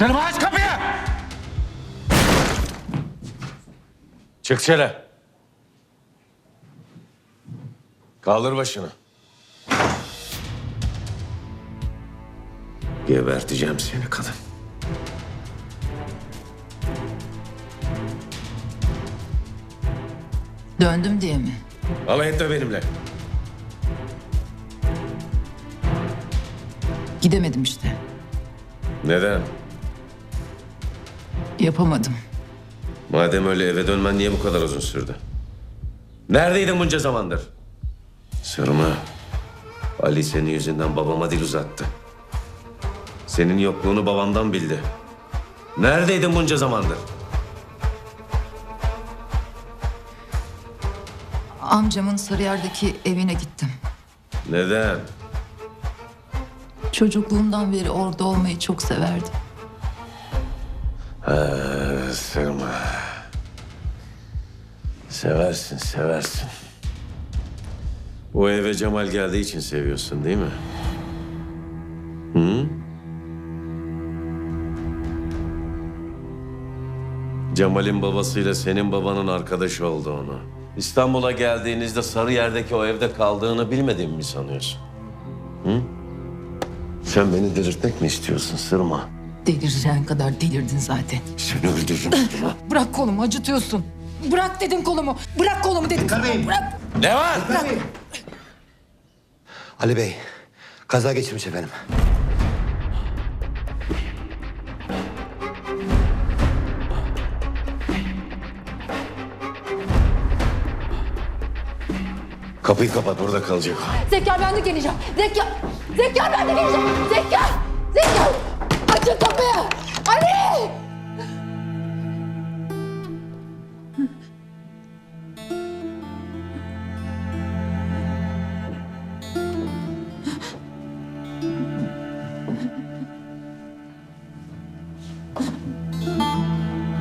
Sırma aç kapıyı! Çık dışarı. Kaldır başını. Geberteceğim seni kadın. Döndüm diye mi? Alay etme benimle. Gidemedim işte. Neden? Yapamadım. Madem öyle eve dönmen niye bu kadar uzun sürdü? Neredeydin bunca zamandır? Sırma. Ali senin yüzünden babama dil uzattı. Senin yokluğunu babamdan bildi. Neredeydin bunca zamandır? Amcamın Sarıyer'deki evine gittim. Neden? Çocukluğumdan beri orada olmayı çok severdim. Ee, sırma. Seversin, seversin. O eve Cemal geldiği için seviyorsun değil mi? Hı? Cemal'in babasıyla senin babanın arkadaşı oldu onu. İstanbul'a geldiğinizde Sarıyer'deki o evde kaldığını bilmediğimi mi sanıyorsun? Hı? Sen beni delirtmek mi istiyorsun Sırma? Delireceğin kadar delirdin zaten. Seni öldürürüm. Bırak kolumu acıtıyorsun. Bırak dedim kolumu. Bırak kolumu dedim. Bırak. ne var? Ali Bey, kaza geçirmiş efendim. Kapıyı kapat burada kalacak. Zekkar ben de geleceğim. Zekkar. Zekkar ben de geleceğim. Zekkar. Zekkar. Açın kapıyı. Ali.